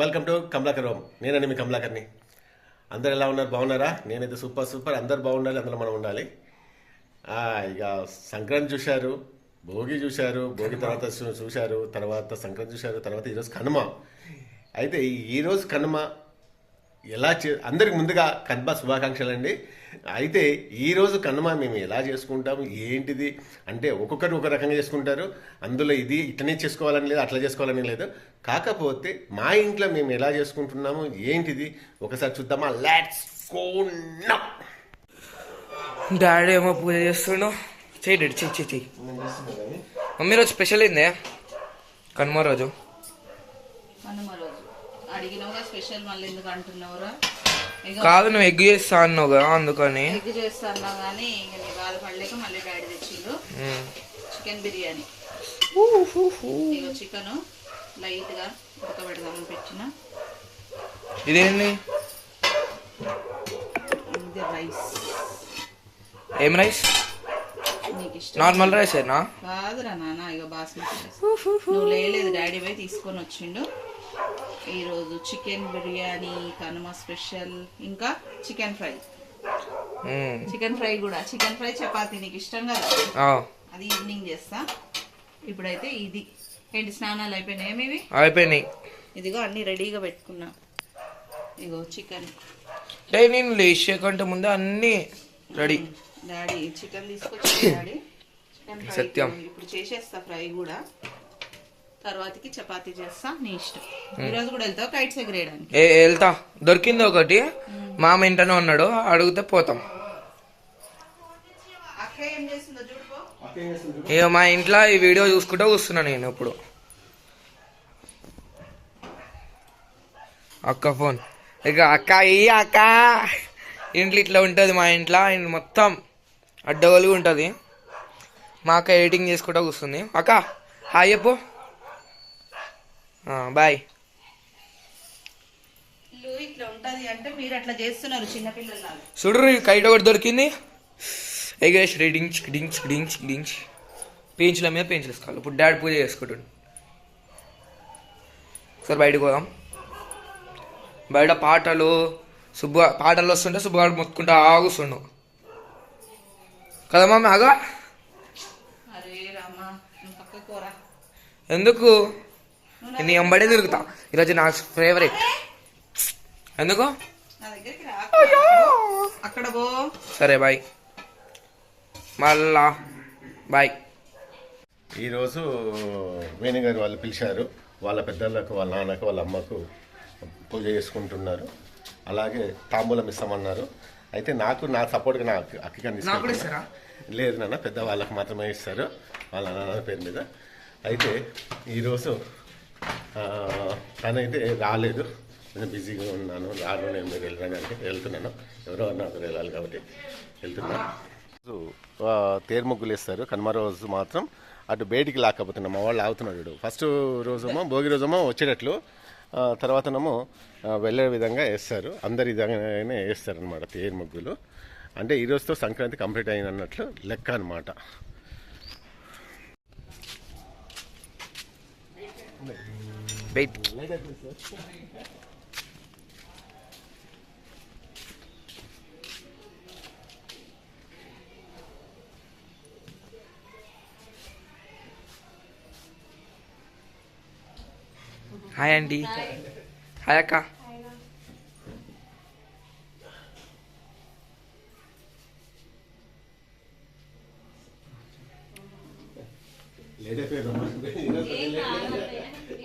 Welcome to Kamalakar home నేనండి మీ కమలాకర్ని అందరు ఎలా ఉన్నారు? బాగున్నారా? నేనైతే సూపర్ సూపర్ అందరు బాగుండాలి అందరూ మనం ఉండాలి. ఇక సంక్రాంతి చూశారు భోగి చూశారు భోగి తర్వాత చూశారు తర్వాత సంక్రాంతి చూశారు తర్వాత ఈరోజు కనుమ. అయితే ఈరోజు కనుమ ఎలా చే అందరికి ముందుగా కనుమ శుభాకాంక్షలు అండి అయితే ఈ రోజు కనుమ మేము ఎలా చేసుకుంటాము? ఏంటిది? అంటే ఒక్కొక్కరు ఒక రకంగా చేసుకుంటారు. అందులో ఇది ఇట్లనే చేసుకోవాలని లేదు అట్లా చేసుకోవాలని లేదు. కాకపోతే మా ఇంట్లో మేము ఎలా చేసుకుంటున్నాము? ఏంటిది? ఒకసారి చూద్దామా? లెట్స్ గో నౌ డాడీ ఏమో పూజ చేస్తుండో. చెయ్యి డాడీ చెయ్యి చెయ్యి మమ్మీ రోజు స్పెషల్ ఏందే? కనుమ రోజు. హనుమ రోజు. అడిగినావుగా స్పెషల్ మళ్ళీ ఎందుకు అంటున్నావురా? కాదు నువ్వు ఎగ్ చేస్తా అన్నావు కదా అందుకని. ఎగ్ చేస్తాను కానీ ఇక నీ బాధపడలేక మళ్ళీ డాడీ తెచ్చిండు. చికెన్ బిర్యానీ. ఇక చికెన్ లైట్గా ఉడకబెడదామని పెట్టిన. ఇదేంది? ఇది రైస్. ఏం రైస్? నార్మల్ రైస్ ఏనా కాదురా నాన్న ఇక బాస్మతి రైస్. నువ్వు లేదు డాడీ పోయి తీసుకొని వచ్చిండు. ఈరోజు చికెన్ బిర్యానీ కనుమ స్పెషల్ ఇంకా చికెన్ ఫ్రై. చికెన్ ఫ్రై కూడా. చికెన్ ఫ్రై చపాతీ నీకు ఇష్టం కదా? అది ఈవినింగ్ చేస్తా. ఇప్పుడైతే ఇది. ఏంటి స్నానాలు అయిపోయినాయి ఏమివి అయిపోయినాయి. ఇదిగో అన్ని రెడీగా పెట్టుకున్నా. ఇగో చికెన్. అంటే నేను లేచే కంటే ముందే అన్నీ రెడీ. డాడీ చికెన్ తీసుకొచ్చి డాడీ. చికెన్ సత్యం. ఇప్పుడు చేసేస్తా ఫ్రై కూడా. తర్వాతకి చపాతీ చేస్తా నీ ఇష్టం. ఈరోజు కూడా వెళ్తావు? కైట్స్ ఎగరేయడానికి ఏ వెళ్తా. దొరికింది ఒకటి. మామ ఇంటనే ఉన్నాడు. అడిగితే పోతాం. ఏం మా ఇంట్లో ఈ వీడియో చూసుకుంటూ కూర్చున్నా నేను ఇప్పుడు. అక్క ఫోన్. ఇక అక్క ఈ అక్క. ఇంట్లో ఇట్లా ఉంటుంది మా ఇంట్లో. ఇంట్లో మొత్తం అడ్డగలిగి ఉంటుంది. మా అక్క ఎడిటింగ్ చేసుకుంటూ కూర్చుంది. అక్క హాయ్ చెప్పు. బాయ్. ఇట్లా ఉంటది అంటే మీరు అట్లా చేస్తున్నారు చిన్నపిల్లలాగా చూడరు కైట్ ఒకటి దొరికింది. ఎగేష్ డించ్ డించ్ డించ్ డించ్. పెంచుల మీద పెంచులు వేసుకోవాలి. ఇప్పుడు డాడీ పూజ చేసుకుంటాడు. సరే బయటకు పోదాం. బయట పాటలు సుబ్బు పాటలు వస్తుంటే సుబ్బగాడు మొత్తుకుంటా ఆగుస్తుండు. కదా మమ్మీ ఆగా. ఎందుకు? నీ ఎంబడే తిరుగుతా. ఈరోజు నా ఫేవరెట్ ఎందుకు? నా దగ్గరికి రా. అక్కడ పో. సరే బాయ్ మళ్ళా. బాయ్ ఈరోజు వేణు గారు వాళ్ళు పిలిచారు. వాళ్ళ పెద్దలకు వాళ్ళ నాన్నకు వాళ్ళ అమ్మకు పూజ చేసుకుంటున్నారు. అలాగే తాంబూలం ఇస్తామన్నారు. అయితే నాకు నా సపోర్ట్గా నా అక్క అక్కకి నాకు కూడా ఇస్తారా? లేదు నాన్న పెద్ద వాళ్ళకి మాత్రమే ఇస్తారు. వాళ్ళ నాన్న పేరు మీద. అయితే ఈరోజు ఆ, రాలేదు. నేను బిజీగా ఉన్నాను. రాను నేను మీరు వెళ్ళడానికి వెళ్తున్నాను. ఎవరో నాకు వెళ్ళాలి కాబట్టి వెళ్తున్నాను తేరు ముగ్గులు వేస్తారు. కనుమ రోజు మాత్రం అటు బయటికి లాక్కపోతున్నాం మా వాళ్ళు ఆగుతున్నాడు ఫస్ట్ రోజేమో భోగి రోజేమో వచ్చేటట్లు. తర్వాతనేమో వెళ్ళే విధంగా వేస్తారు. అందరి విధంగానే వేస్తారు అనమాట తేరు ముగ్గులు అంటే ఈరోజుతో సంక్రాంతి కంప్లీట్ అయినట్లు లెక్క అనమాట వెయిట్ హాయ్ ఆంటీ హాయ్ అక్క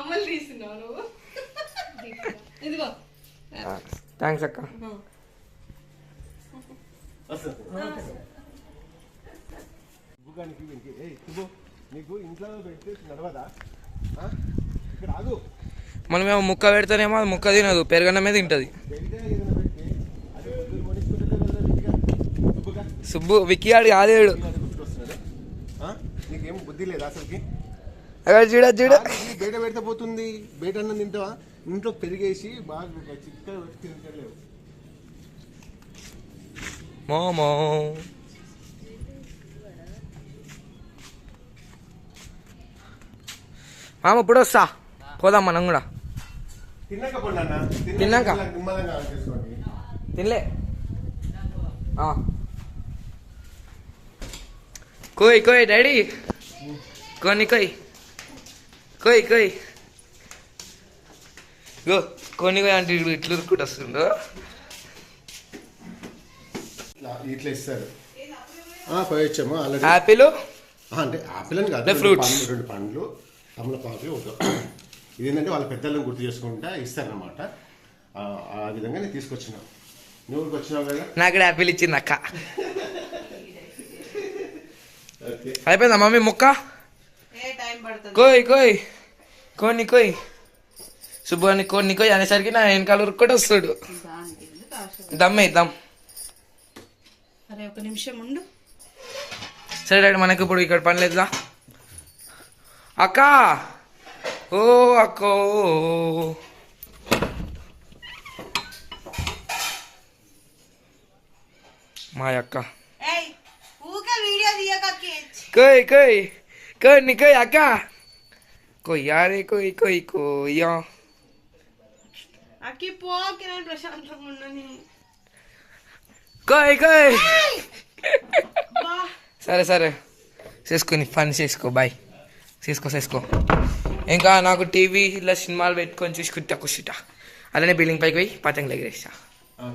మమ్మల్ని తీస్తున్నావు నువ్వు? ఇదిగో. థ్యాంక్స్ అక్క. నీకు ఇంట్లో పెడితే నడవదా? ఇక్కడ ఆగు మనమేమో ముక్క పెడితేనేమో అది ముక్క తినదు పెరగడమే తింటది. సుబ్బు విక్కీ ఆడు కాదేడు నీకేం బుద్ధి లేదా అసలుకి? అక్కడ చూడ చూడ. బయట పెడితే పోతుంది. బయట అన్నం తింటావా? ఇంట్లో పెరిగేసి బాగా చిక్కగా పెట్టి తింటలేవు. మోమో. మామ ఇప్పుడు వస్తా. పోదాం మనం కూడా. తిన్నాక తినలే. ఆ. కోయ్ కోయ్ డాడీ. కొన్ని కోయ్. కోయ్ కోయ్. గో కొన్ని కోయ్ అంటే ఇట్లు ఇట్లు ఉరుక్కుంటూ వస్తుండో. ఇట్లా ఇస్తారు. పోయొచ్చాము ఆల్రెడీ. యాపిల్ అంటే ఆపిల్ అని కాదు అంటే రెండు. పండ్లు తమలపాకు ఒక ఇది ఏంటంటే వాళ్ళ పెద్దలను గుర్తు చేసుకుంటా ఇస్తారనమాట ఆ ఆ విధంగా నేను తీసుకొచ్చిన. నువ్వు వచ్చినావు కదా? నాకు యాపిల్ ఇచ్చింది అక్క. అయిపోయిందా మమ్మీ ముక్క? కోయ్ కోయ్. కొన్ని కోయ్. శుభ్రాన్ని కొన్ని కోయ్ అనేసరికి నా వెనకాల ఉరుక్కుంటూ వస్తాడు? దమ్మే దమ్ అరే ఒక నిమిషం ఉండు. సరే డాడీ మనకి ఇప్పుడు ఇక్కడ పని లేదా అక్క! ఓ అక్కో మా అక్క. తీయకక్కి కోయ్. కోయ్ కొన్ని కోయ్ అక్క కొయ్యారే కోయ్ కోయ్ కోయ్యా అక్కి పోకి నేను ప్రశాంతంగా ఉండని కోయ్ కోయ్ బా సరే సరే చేసుకుని పని చేసుకో బాయ్ చేసుకో చేసుకో ఇంకా నాకు టీవీ ఇలా సినిమాలు పెట్టుకొని చూసుకుంటా కూర్చుంటా అలానే బిల్డింగ్ పైకి పోయి పతంగులు ఎగిరేస్తా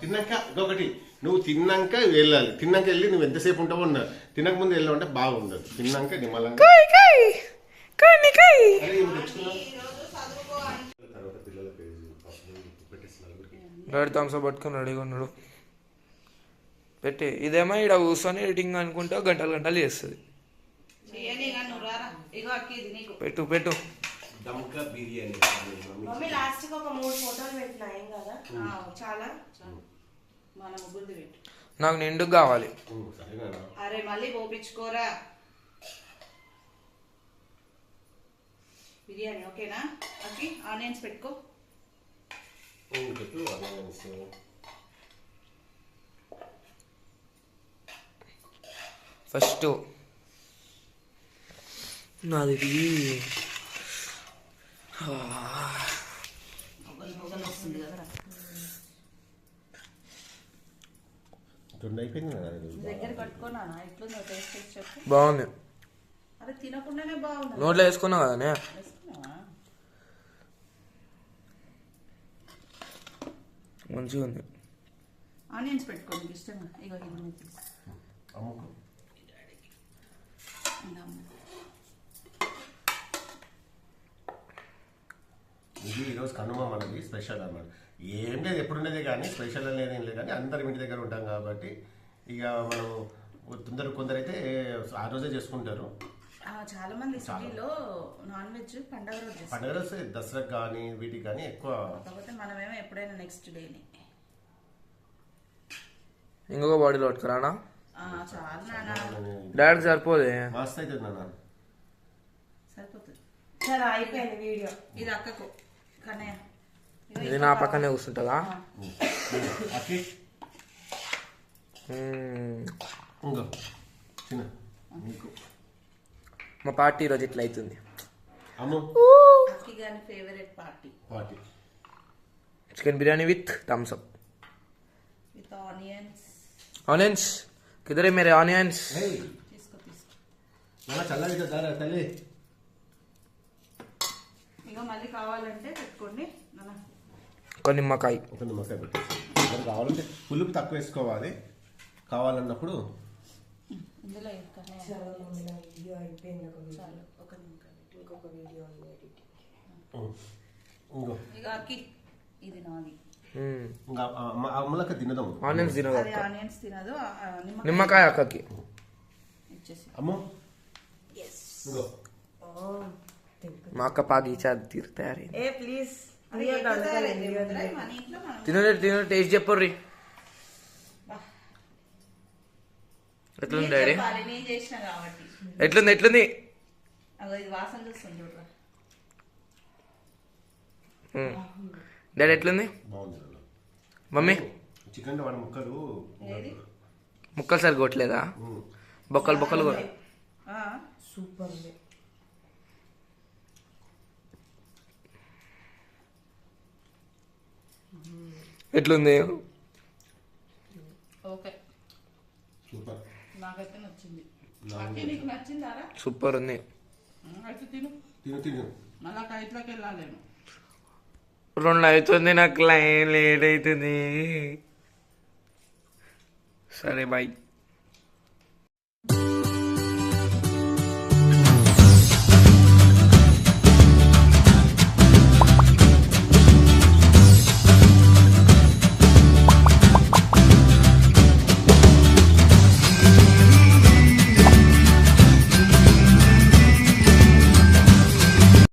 తిన్నాక ఇంకొకటి నువ్వు తిన్నాక వెళ్ళాలి. తిన్నాక వెళ్ళి నువ్వు ఎంతసేపు ఉంటావో ఉన్నా తినక ముందు వెళ్ళావు అంటే బాగుండదు. తిన్నాక నిమ్మలంగా. రెడీ థమ్స్ అప్ పట్టుకొని రెడీగా ఉన్నాడు. పెట్టి ఇదేమో ఇక్కడ కూర్చొని ఎడిటింగ్ అనుకుంటా గంటలు గంటలు చేస్తుంది. పెట్టు పెట్టు. దమ్కా బిర్యానీ. మమ్మీ లాస్ట్కి ఒక మూడు ఫోటోలు పెట్టినా ఏం కదా? ఆ, చాలా. మన ముగ్గురిది పెట్టు. నాకు నిండుకు కావాలి. అరే మళ్ళీ పోపించుకోరా బిర్యానీ ఓకేనా? అక్కి ఆనియన్స్ పెట్టుకో. ఫస్ట్ నాది బాగుంది. అరే తినకుండానే బాగుంది. నోట్లో వేసుకున్నావు కదనే? మంచిగా ఉంది ఆనియన్స్ పెట్టుకో నీకు ఇష్టంగా ఇగో ఇది నీకు తీసుకో. అమ్ముకో ఇందా అమ్మ. ఇది ఈరోజు కనుమ మనది స్పెషల్ అన్నమాట. ఏం లేదు ఎప్పుడున్నదే కానీ స్పెషల్ అనేది ఏం లేదు కానీ అందరం ఇంటి దగ్గర ఉంటాం కాబట్టి ఇక మనం కొందరు కొందరైతే ఆ రోజే చేసుకుంటారు. ఆ, చాలా. మంది సిటీలో నాన్ వెజ్ పండగ రోజు పండుగ రోజు దసరాకు కానీ వీటికి కానీ ఎక్కువ కాకపోతే మనమేమో ఎప్పుడైనా నెక్స్ట్ డేని ఇంకొక బాడీలో పట్టుకురానా ఆ, చాలు నాన్న సరిపోదే. మస్తు అవుతుంది నాన్న సరిపోతుంది. సరే అయిపోయింది వీడియో. ఇది అక్కకు. ఇది నా పక్కనే కూర్చుంటుందా? మా పార్టీ ఈరోజు ఇట్లా అవుతుంది chicken biryani with Thums Up with onions onions కిదరే మేరే ఆనియన్స్ కదా తల్లి. ఇక మళ్ళీ కావాలంటే పెట్టుకోండి. ఒక నిమ్మకాయ. ఒక నిమ్మకాయ పెట్టేసి. కావాలంటే పులుపు తక్కువ వేసుకోవాలి. కావాలన్నప్పుడు ఇందులో వీడియో అయిపోయింది ఒక ఇంకొక వీడియో ఉం. ఇంకో. ఇక అక్కి ఇది నాది. మ్మ్. ఇంకా అమ్మ అమ్మలక్క తినదాం ఆనియన్స్ తినదు ఆనియన్స్ తినదు నిమ్మకాయ నిమ్మకాయ అక్కకి. అమ్ము. ఇంకో. మా అక్క పాకి తీరు తయారైంది ఏ ప్లీజ్ తినరు తినరు టేస్ట్ చెప్పర్రి ఎట్లుంది డాడీ ఎట్లుంది ఎట్లుంది డాడీ ఎట్లుంది. మమ్మీ చికెన్ ముక్కలు ముక్కలు సరి కొట్టలేదా ఉమ్. బొక్కలు బొక్కలు కొ- ఆ, సూపర్ ఎట్లుంది? ఓకే. సూపర్. ఉంది. రెండు అవుతుంది నాకు లైన్ లేట్ అవుతుంది. సరే బాయ్